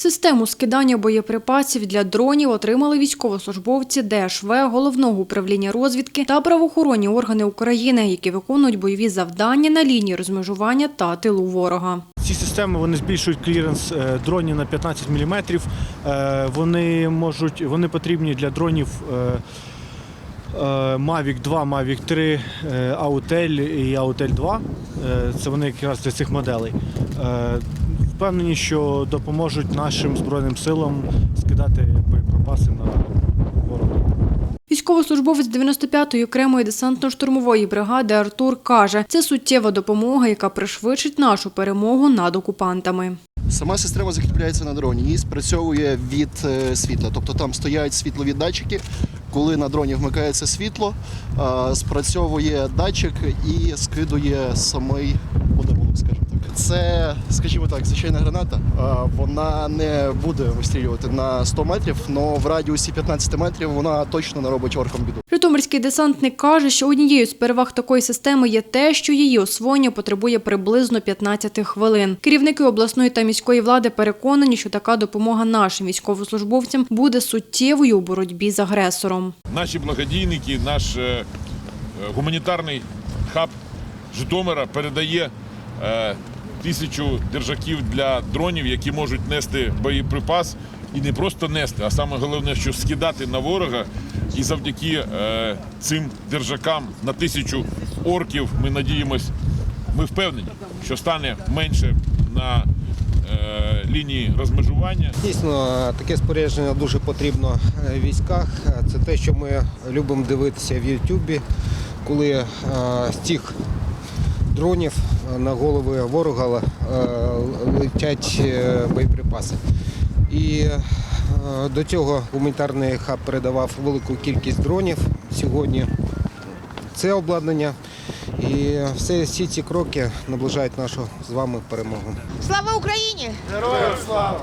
Систему скидання боєприпасів для дронів отримали військовослужбовці ДШВ, Головного управління розвідки та правоохоронні органи України, які виконують бойові завдання на лінії розмежування та тилу ворога. Ці системи вони збільшують кліренс е, дронів на 15 мм. Вони можуть, вони потрібні для дронів е, е, Mavic 2, Mavic 3, е, Autel і Autel 2. Е, Це вони якраз для цих моделей. Впевнені, що допоможуть нашим збройним силам скидати боєприпаси на ворога. Військовослужбовець 95-ї окремої десантно-штурмової бригади Артур каже, це суттєва допомога, яка пришвидшить нашу перемогу над окупантами. Сама система закріпляється на дроні і спрацьовує від е, світла. Тобто там стоять світлові датчики. Коли на дроні вмикається світло, е, спрацьовує датчик і скидує самий подарунок, скажімо. Це, скажімо так, звичайна граната. Вона не буде вистрілювати на 100 метрів, але в радіусі 15 метрів вона точно наробить оркам біду. Житомирський десантник каже, що однією з переваг такої системи є те, що її освоєння потребує приблизно 15 хвилин. Керівники обласної та міської влади переконані, що така допомога нашим військовослужбовцям буде суттєвою у боротьбі з агресором. Наші благодійники, наш е, е, гуманітарний хаб Житомира передає е, тисячу держаків для дронів, які можуть нести боєприпас і не просто нести, а саме головне, що скидати на ворога. І завдяки е, цим держакам на тисячу орків ми надіємось, ми впевнені, що стане менше на е, лінії розмежування. Дійсно, таке спорядження дуже потрібно е, в військах. Це те, що ми любимо дивитися в Ютубі, коли е, з цих дронів на голови ворога е, летять е, боєприпаси. І е, до цього гуманітарний хаб передавав велику кількість дронів сьогодні. Це обладнання. І все, всі ці кроки наближають нашу з вами перемогу. Слава Україні! Героям слава!